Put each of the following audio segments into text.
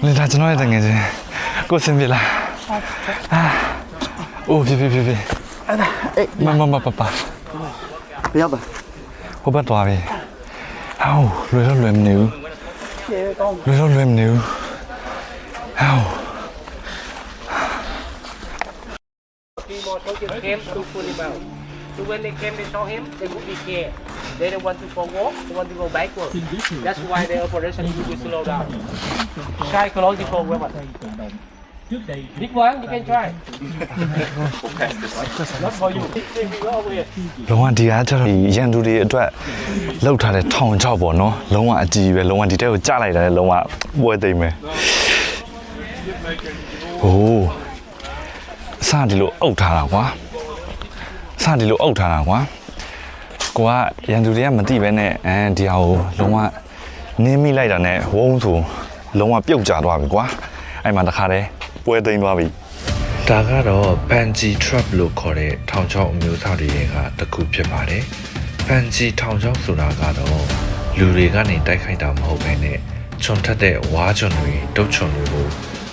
Lila, ce nu e tenge ce. Cu sunt vila. U, pi, pi, pi, pi. Mă, mă, mă, pa, pa. Ia, bă. Hô bắt tòa về. Au, lười lắm lười níu. Lười lắm lười níu. Au. Khi mà tôi chỉ kém, tôi phun đi vào. Tôi vẫn đi kém đi sau hiếm, tôi cũng đi kè. လွယ်မနေဘူးဟော People told him came to pull him out. So when they came, they saw him, they would be scared. They don't want to go walk, they want to go backward. That's why the operation will be slow down. Psychological weapon. Big one, you can try. Not for you. If you go over here. လုံးဝဒီအားကျတော့ဒီရန်သူတွေအတွက်လောက်ထားတဲ့ထောင်ချောက်ပေါ့နော်လုံးဝအကြည့်ပဲလုံးဝဒီတဲ့ကိုကြားလိုက်တာလည်းလုံးဝပွဲသိမ့်မယ်ဟိုးစဒီလိုအုပ်ထားတာကွာစဒီလိုအုပ်ထားတာကွာ ကိုကရန်သူတွေကမသိပဲနဲ့အဲဒီဟာကိုလုံးဝနင်းမိလိုက်တာနဲ့ဝုန်းဆိုလုံးဝပြုတ်ကျသွားပြီကွာအဲ့မှာတခါတည်းပွဲသိမ့်သွားပြီဒါကတော့ Bungee Trap လို့ခေါ်တဲ့ထောင်ချောက်အမျိုးအစားတွေကတစ်ခုဖြစ်ပါတယ်။ Bungee ထောင်ချောက်ဆိုတာကတော့လူတွေကနေတိုက်ခိုက်တာမဟုတ်ဘဲနဲ့ချွန်ထက်တဲ့ဝါးချွန်တွေတုတ်ချွန်တွေကို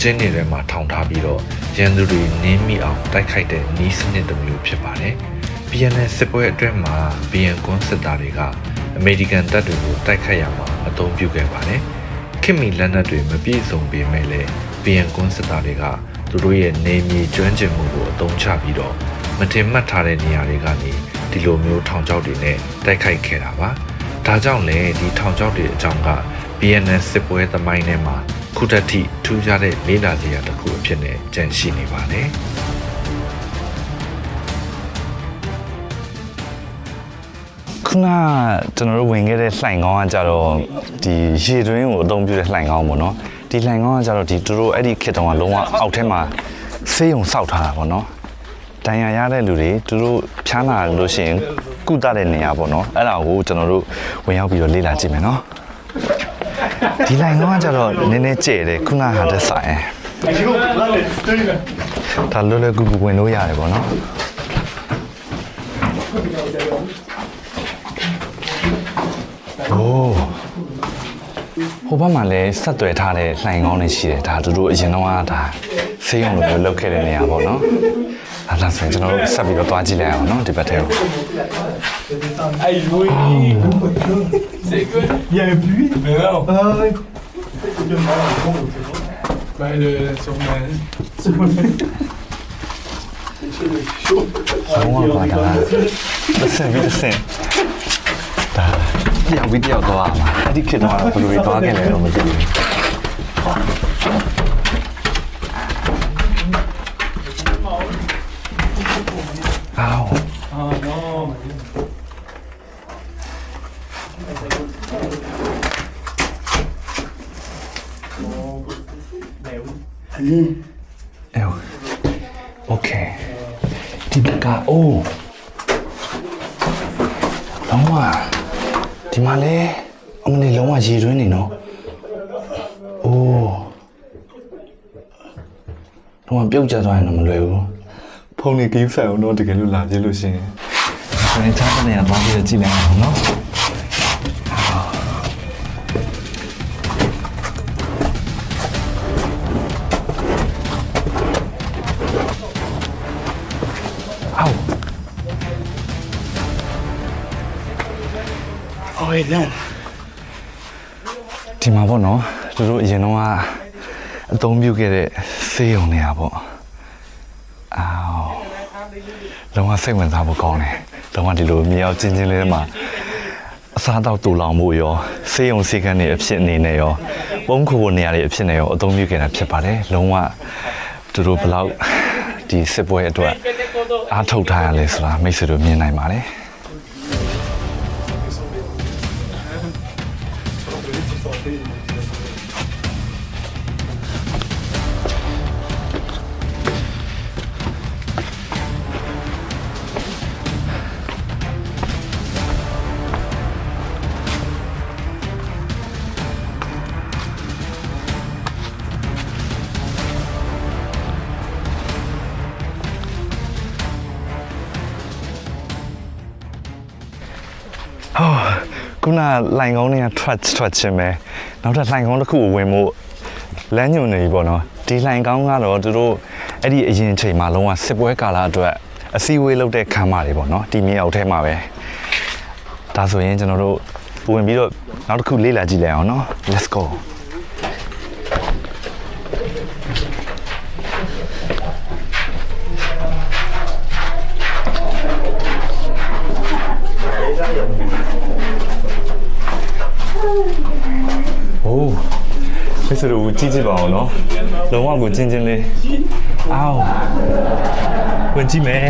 ကျင်းတွေထဲမှာထောင်ထားပြီးတော့ရန်သူတွေနင်းမိအောင်တိုက်ခိုက်တဲ့နီးစနစ်တစ်မျိုးဖြစ်ပါတယ်။ BNN စစ်ပွဲအတွင်းမှာ BN ကွန်စစ်သားတွေကအမေရိကန်တပ်တွေကိုတိုက်ခိုက်ရမှာအသုံးပြုခဲ့ပါတယ်။ခင်မီလက်နက်တွေမပြည့်စုံပေမဲ့လည်း BN ကွန်စစ်သားတွေကသူတို့ရဲ့နေမြေကျွမ်းကျင်မှုကိုအသုံးချပြီးတော့မတင်မှတ်ထားတဲ့နေရာတွေကနေဒီလိုမျိုးထောင်ချောက်တွေနဲ့တိုက်ခိုက်ခဲ့တာပါ။ဒါကြောင့်လည်းဒီထောင်ချောက်တွေအကြောင်းက BNN စစ်ပွဲသမိုင်းထဲမှာခုထက်ထိထူးခြားတဲ့လေးလာစရာတစ်ခုအဖြစ်နဲ့ကြန့်ရှိနေပါတယ်။ ခုနကျွန်တော်တို့ဝင်ခဲ့တဲ့လှိုင်ကောင်းကကြတော့ဒီရေတွင်းကိုအသုံးပြုတဲ့လှိုင်ကောင်းပေါ့နော်ဒီလှိုင်ကောင်းကကြတော့ဒီသူတို့အဲ့ဒီခေတ်တုန်းကလုံးဝအောက်ထဲမှာဆေးရုံစောက်ထားတာပေါ့နော်တန်ရာရတဲ့လူတွေသူတို့ဖြားလာလို့ရှိရင်ကုသတဲ့နေရာပေါ့နော်အဲ့ဒါကိုကျွန်တော်တို့ဝင်ရောက်ပြီးတော့လေ့လာကြည့်မယ်နော်ဒီလှိုင်ကောင်းကကြတော့နည်းနည်းကျဲတယ်ခုနဟာတက်ဆိုင်ဒါလွယ်လွယ်ကူကူဝင်လို့ရတယ်ပေါ့နော် โอ้ဟိုဘက်မှာလည်းဆက်သွယ်ထားတဲ့လှိုင်ကောင်းတွေရှိတယ်ဒါသူတို့အရင်တော့ကဒါဆေးရုံလိုမျိုးလုပ်ခဲ့တဲ့နေရာပေါ့နော်အဲ့ဒါဆိုရင်ကျွန်တော်တို့ဆက်ပြီးတော့တွားကြည့်လိုက်အောင်နော်ဒီဘက်ထဲကို Il y a un puits Mais non Ah oui Ben le sûrement. လုံးဝပါဒါတစ်ဆင့်ပြီးတစ်ဆင့်ဒါ တယောက်ပြီးတယောက်သွားမှာအဲ့ဒီခေတ်တော့ဘယ်လိုတွေသွားခဲ့လဲတော့မသိဘူး ကျသွားရင်တော့မလွယ်ဘူးဖုန်းလေးကင်းဆိုင်အောင်တော့တကယ်လို့လာကြည့်လို့ရှိရင်ဆိုရင်ချားတဲ့နေရာသွားပြီးတော့ကြည့်လိုက်အောင်နော်ဟောက် Oh et là ဒီမှာပေါ့နော်သူတို့အရင်တော့ကအသုံးပြုခဲ့တဲ့ဆေးရုံနေရာပေါ့အော် လုံးဝစိတ်ဝင်စားဖို့ကောင်းတယ်လုံးဝဒီလိုမြေအောင်ချင်းချင်းလေးမှာအစားတော့တူလောင်မှုရောဆေးရုံဆေးကန်းတွေအဖြစ်အနေနဲ့ရောပုံခုဖို့နေရာတွေအဖြစ်နဲ့ရောအသုံးပြုခဲ့တာဖြစ်ပါတယ်လုံးဝသူတို့ဘယ်လောက်ဒီစစ်ပွဲအတွက်အားထုတ်ထားရလဲဆိုတာမိတ်ဆွေတို့မြင်နိုင်ပါတယ် ခုနလိုင်ကောင်းတွေကထွက်ထွက်ချင်းပဲနောက်ထပ်လိုင်ကောင်းတစ်ခုကိုဝင်ဖို့လမ်းညွန်နေပြီပေါ့နော်ဒီလိုင်ကောင်းကတော့သူတို့အဲ့ဒီအရင်ချိန်မှာလုံးဝစစ်ပွဲကာလအတွက်အစည်းအဝေးလုပ်တဲ့ခန်းမတွေပေါ့နော်ဒီမြေအောက်ထဲမှာပဲဒါဆိုရင်ကျွန်တော်တို့ဝင်ပြီးတော့နောက်တစ်ခုလေ့လာကြည့်လိုက်အောင်နော် let's go ဖိတ်စလို့ကြီးကြည့်ပါအောင်နော်လုံးဝကိုချင်းချင်းလေးအောင်းဝင်ကြည့်မယ်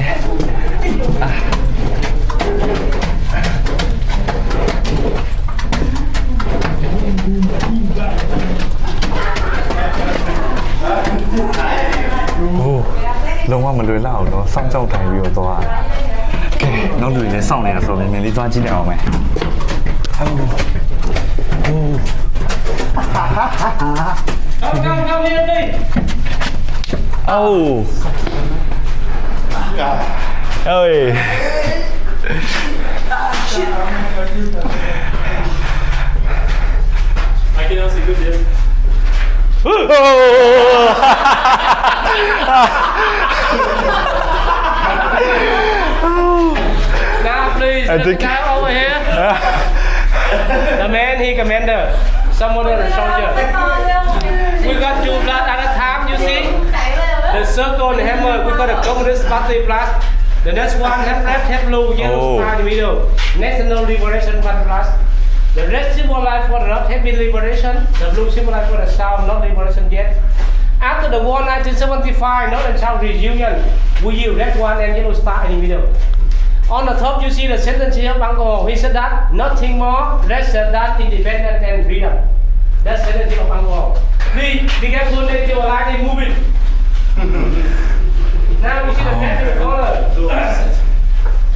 โอ้လုံးဝမလွယ်လောက်တော့စောင့်ကြောက်ထိုင်ပြီးတော့သွားကဲနောက်လူတွေလည်းစောင့်နေတာဆိုတော့မြင်မြင်လေးသွားကြည့်နေအောင်မယ်ဟုတ် Come, come, come, here, please. Oh. Oh, I can. Oh. now, please, the guy over here. the man, he commander. Someone on the soldier. We got two blood at a time, you see? The circle and the hammer, we got a communist party plus. The next one have red, have blue, yellow Oh. star in the middle. National Liberation Front plus. The red symbolize for the not heavy liberation. The blue symbolize for the south, not liberation yet. After the war 1975, North and South reunion, we use red one and yellow star in the middle. On the top, you see the sentence here, Bango. He said that nothing more, less than that independence and freedom. That's the sentence of Bango. Please, be careful that you are like moving. now we see the pen in the corner.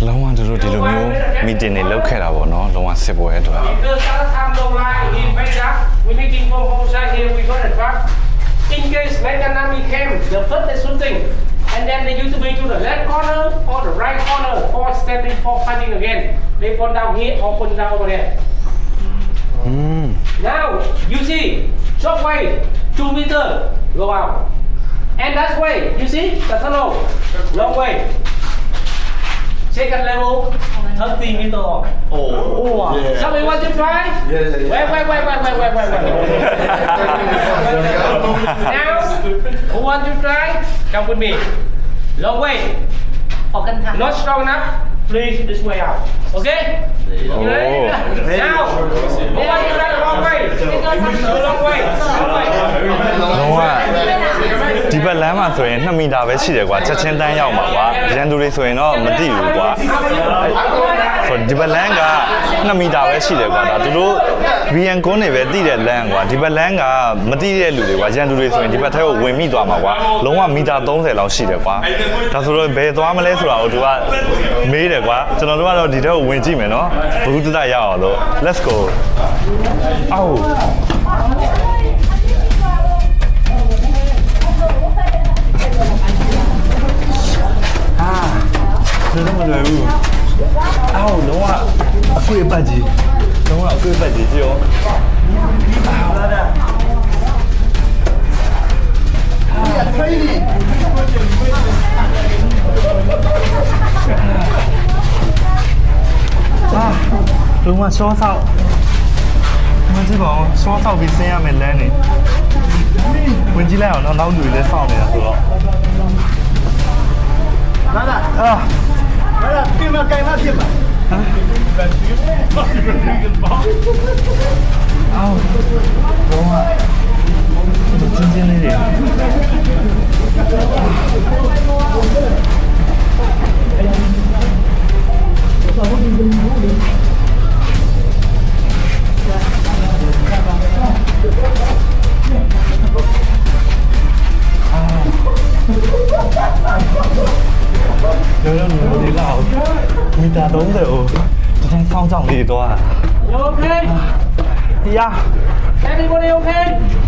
လုံးဝတို့တို့ဒီလိုမျိုးမီတင်တွေလောက်ခဲ့တာပေါ့နော်လုံးဝစစ်ပွဲအတွက် Because other time long line in Veda, we making from home side here, we got a truck. In case Vietnam came, the first is shooting. and then they used to be to the left corner or the right corner for standing for fighting again. They fall down here or fall down over there. อืม Now, you see, short way, two meter, go out. And that's way, you see, the tunnel, long way. Second level, 30 meter long. Oh, yeah. Somebody want to try? Yeah, yeah, yeah. Wait, wait, wait, wait, wait, wait, wait, wait. now, who want to try? Come with me. Long way. ออกกันค่ะ Not strong enough. Please this way out. Okay? You ready? Oh. Now, who want to try the long way? The long way. Long way. လုံးဝဒီဘက်လမ်းမှာဆိုရင်2မီတာပဲရှိတယ်ကွာချက်ချင်းတန်းရောက်မှာကွာရန်သူတွေဆိုရင်တော့မသိဘူးကွာ ဆိုဒီဘက်လမ်းက2မီတာပဲရှိတယ်ကွာဒါသူတို့ VN ကုန်းတွေပဲတည်တဲ့လမ်းကွာဒီဘက်လမ်းကမတည်တဲ့လူတွေကွာရန်သူတွေဆိုရင်ဒီဘက်ထဲကိုဝင်မိသွားမှာကွာလုံးဝမီတာ30လောက်ရှိတယ်ကွာဒါဆိုတော့ဘယ်သွားမလဲဆိုတာကိုသူကမေးတယ်ကွာကျွန်တော်တို့ကတော့ဒီထဲကိုဝင်ကြည့်မယ်နော်ဘုသူတရအောင်လို့ let's go အော်ဘယ်တော့မလွယ်ဘူး အော်လုံးဝအခွေပတ်ကြီးလုံးဝအခွေပတ်ကြီးကြောအာလုံးဝရှောဆောက်မကြည့်ပါဦးရှောဆောက်ပြီးဆင်းရမယ်လမ်းနေဝင်ကြည့်လိုက်အောင်တော့နောက်လူတွေလည်းစောင့်နေတာဆိုတော့来了，အာ 来了对面该他进了。啊？呀这一边去外边这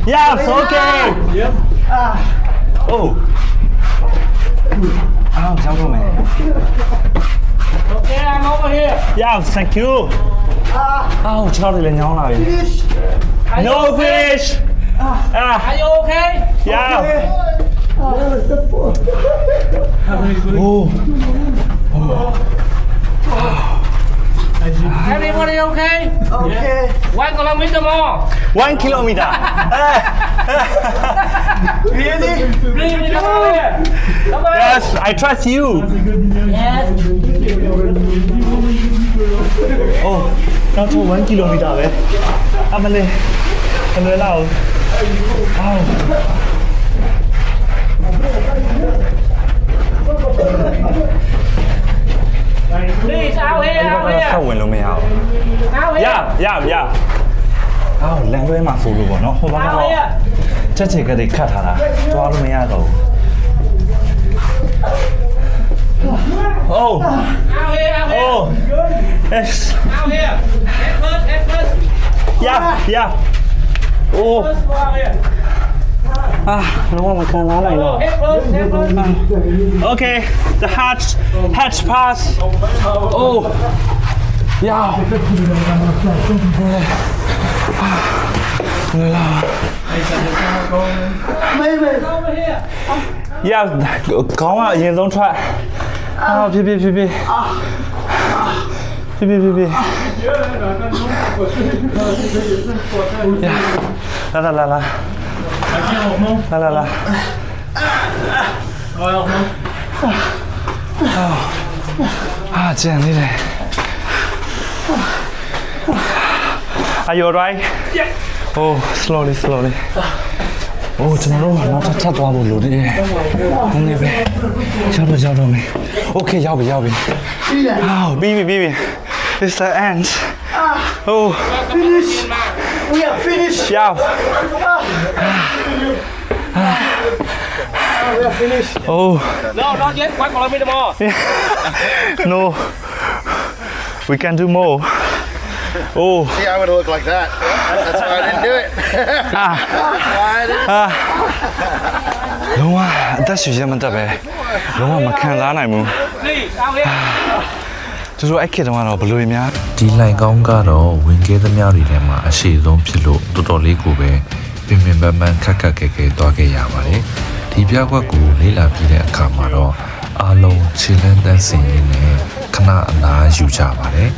Yes, okay. Yep. Ah. Oh. Oh. Oh, man. Okay, I'm over here. Yeah, thank you. Ah. Oh, Charlie, lên nhau lại. Fish. Are no you okay? fish. Ah. ah. Are you okay? Yeah. Okay. Oh. oh. oh. oh. Everybody okay? Okay. One kilometer more. One kilometer. Really? Please come over here. Come on. yes, I trust you. Oh, နောက်ထပ်1 kilometer ပဲအမလေးအလွယ်လောက်အော် Please out here, out ဆက် here. ဝင်လို့မရဘူး Out ရ here. ရရအော်လမ်းတွဲမှာဆိုလို့ပေါ့နော်ဟိုဘက် Out ကတော့ here. ချက်ချေကလေးခတ်ထားတာသွားလို့မရတော့ဘူး Oh Out here, out here. oh yes Out here. Head first, head first. yeah yeah oh First go out here. 啊，我忘了开哪里了。OK，the、hatch hatch pass。哦，呀，啊，了。妹妹。呀，刚完，已经弄出来。啊，别别别别。啊。别别别别！来来来来。Akira opnå. La, la, la. Ja, jeg opnå. Ah, kjenn i det. Are you alright? Yeah. Oh, slowly, slowly. Oh, tomorrow, not a chat about Lodi. Only be. Jabba Jabba me. Okay, Jabba Jabba. Oh, baby, baby. It's the end. Ah. Oh. Finish. We are finished. Yeah. We are finished. Oh, No, not yet. One kilometer more. no. We can do more. Oh, See, I would have looked like that. That's why I didn't do it. ah, That's why I didn't. ah. လုံးဝအသက်ရှူရမတတ်ပဲလုံးဝမခံစားနိုင်ဘူး Please, out here. သူတို့အဲ့ခေတ်တုန်းကတော့ဘယ်လိုများဒီလိုင်ကောင်းကတော့ဝင်ခဲ့သမျှတွေထဲမှာအရှိဆုံးဖြစ်လို့တော်တော်လေးကိုပဲ ပင်ပင်ပန်းပန်းခက်ခက်ခဲခဲသွားခဲ့ရပါတယ်ဒီပြကွက်ကိုလေးလာပြီးတဲ့အခါမှာတော့အားလုံးခြေလန်းတန်းစင်ရင်းနဲ့ခဏအလားယူကြပါတယ်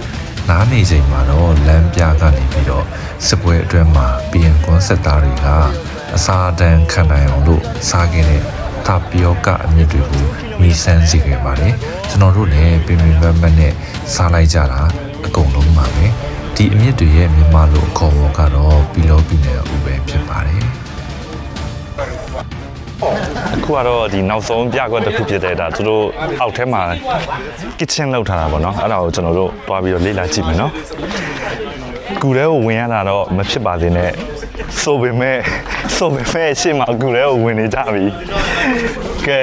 နားနေချိန်မှာတော့လမ်းပြကနေပြီးတော့စစ်ပွဲအတွင်းမှာပီယံကွန်ဆက်သားတွေကအစာအတန်းခံနိုင်အောင်လို့စားခဲ့တဲ့တာပီယိုကအမြင့်တွေကိုမီဆန်းစီခဲ့ပါတယ်ကျွန်တော်တို့လည်းပင်ပင်ပန်းပန်းနဲ့စားလိုက်ကြတာအကုန်လုံးပါပဲ ဒီအမြင့်တွေရဲ့မြန်မာလိုအခေါ်အဝေါ်ကတော့ပီလောပီနယ်ဥပဲဖြစ်ပါတယ်အခုကတော့ဒီနောက်ဆုံးပြကွက်တစ်ခုဖြစ်တဲ့ဒါသူတို့အောက်ထဲမှာ kitchen လောက်ထားတာပေါ့နော်အဲ့ဒါကိုကျွန်တော်တို့တွားပြီးတော့လေ့လာကြည့်မယ်နော်ကူထဲကိုဝင်ရတာတော့မဖြစ်ပါသေးနဲ့ဆိုပေမဲ့ဆိုပေမဲ့ရှေ့မှာကူထဲကိုဝင်နေကြပြီကဲ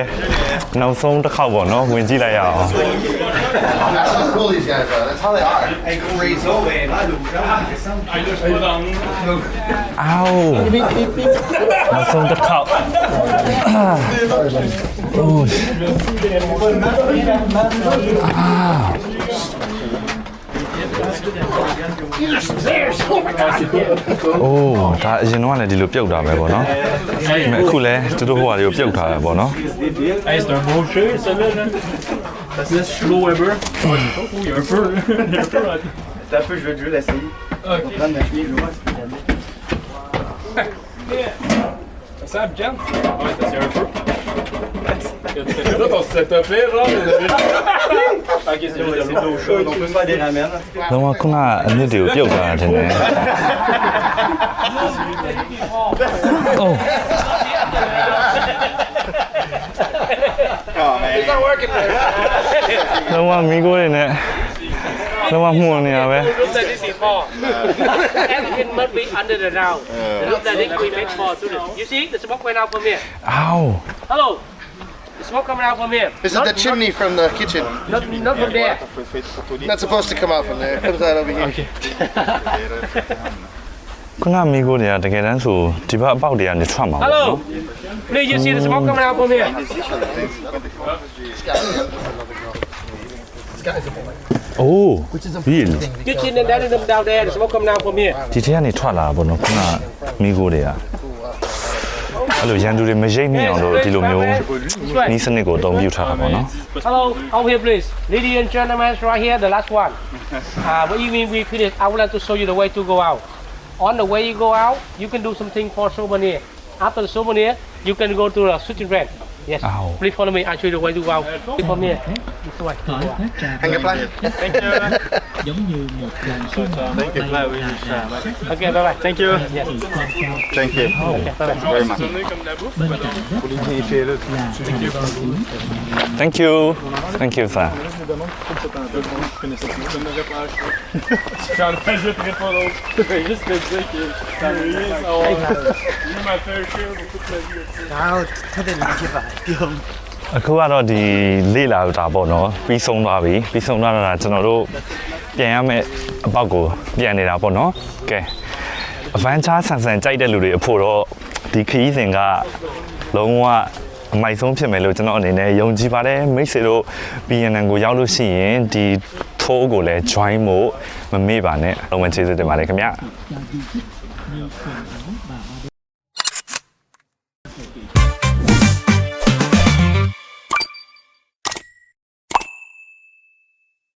နောက်ဆုံးတစ်ခေါက်ပေါ့နော်ဝင်ကြည့်လိုက်ရအောင် That's what the goalies guys are. That's how they are. Hey, crazy old man. I just put on. อ้าวมาส่งตะเข่าโอ้ยอ้าว။အိုးဒါအရင်တော့လည်းဒီလိုပြုတ်တာပဲပေါ့နော်။ဒါပေမဲ့အခုလည်းသူတို့ဟိုဟာတွေကိုပြုတ်ထားတာပေါ့နော် Ice storm motion ဆက်လက် Slow Weber. il un peu. Il y a un peu. T'as un peu, je vais je vais l'essayer. Ok. Je vais prendre ma chemise, je vais voir si c'est Ça? Ouais, un peu. C'est quoi ton setup là, genre? Ok, c'est au chaud, on peut faire des ramen. 너무 콩아 언니도 여기 Oh man. It's not working. Don't want me go in there. Don't more near there. Look at this is. Everything must be under the ground. Look at this we make four students. You see the smoke went out from here. Ow. Hello. The smoke coming out from here. This not, is the chimney not, from the kitchen. Not, not from there. Not supposed to come out from there. It comes out over here. Okay. ခုနမီးကိုတွေကတကယ်တမ်းဆိုဒီဘက်အပေါက်တွေကနေထွက်မှာပေါ့နော် Hello. Please, you see the smoke coming out from here. အိုးဒီ Kitchen and that is them down there. The smoke coming out from here. ဒီထဲကနေထွက်လာတာပေါ့နော်ခုနမီးကိုတွေကအဲ့လိုရန်သူတွေမရိပ်မိအောင်လို့ဒီလိုမျိုး This way. နီးစနစ်ကိုအသုံးပြုထားတာပေါ့နော် Hello, over here, please. Ladies and gentlemen, right here, the last one. Uh, what you mean we finish? I would like to show you the way to go out. On the way you go out, you can do something for souvenir. After the souvenir, you can go to the switching rank. Yes. Ow. Please follow me. I'll show you the way to go out. Please follow me. This way. khỏi phát trà Hang up line. giống như một dòng sông bay là rà Okay, bye bye. Thank you. Yes. sự quan trọng Thank you. Okay, bye bye. Very much. comme la bouffe. bên cạnh đất là thành vò tướng thank you thank you sir J'en rajouterai pas d'autres. Je vais juste te dire que ça me rien savoir. J'ai ma fair share pour toute ma vie. အခုကတော့ဒီလေ့လာတာပေါ့နော်ပြီးဆုံးသွားပြီပြီးဆုံးသွားတာကျွန်တော်တို့ပြန်ရမယ့်အပေါက်ကိုပြန်နေတာပေါ့နော်ကဲအဗန်ချာဆန်ဆန်ကြိုက်တဲ့လူတွေအဖို့တော့ဒီခရီးစဉ်ကလုံးဝအမိုက်ဆုံးဖြစ်မယ်လို့ကျွန်တော်အနေနဲ့ယုံကြည်ပါတယ်မိတ်ဆွေတို့ BNN ကိုရောက်လို့ရှိရင်ဒီထိုးကိုလည်း join ဖို့မမေ့ပါနဲ့အလုံးဝကျေးဇူးတင်ပါတယ်ခင်ဗျ